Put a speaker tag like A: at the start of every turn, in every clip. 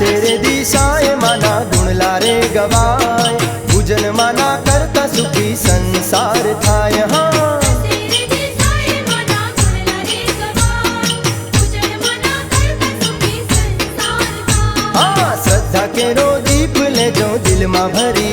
A: सेरे दिशाए माना गुणला रे गवाए। पूजन हाँ। माना करता सुखी संसार थाय। हाँ श्रद्धा के रो दीप ले जो दिल में भरी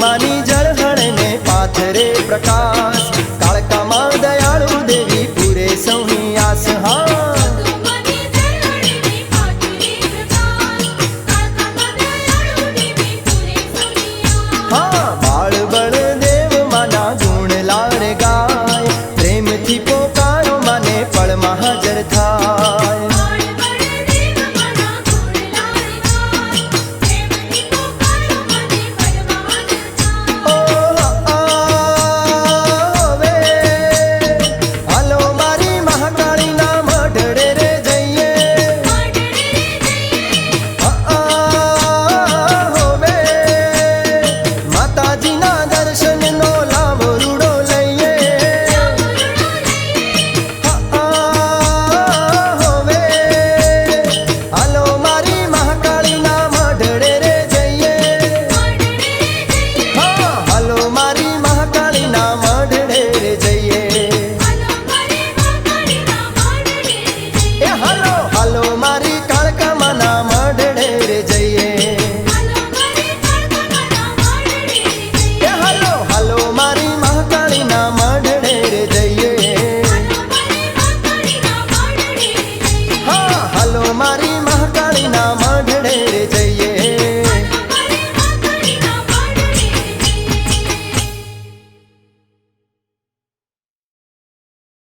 A: માની જળહણને પાથરે પ્રકાશ. કાળકામાં દયાળુ દેવી પૂરે સૌ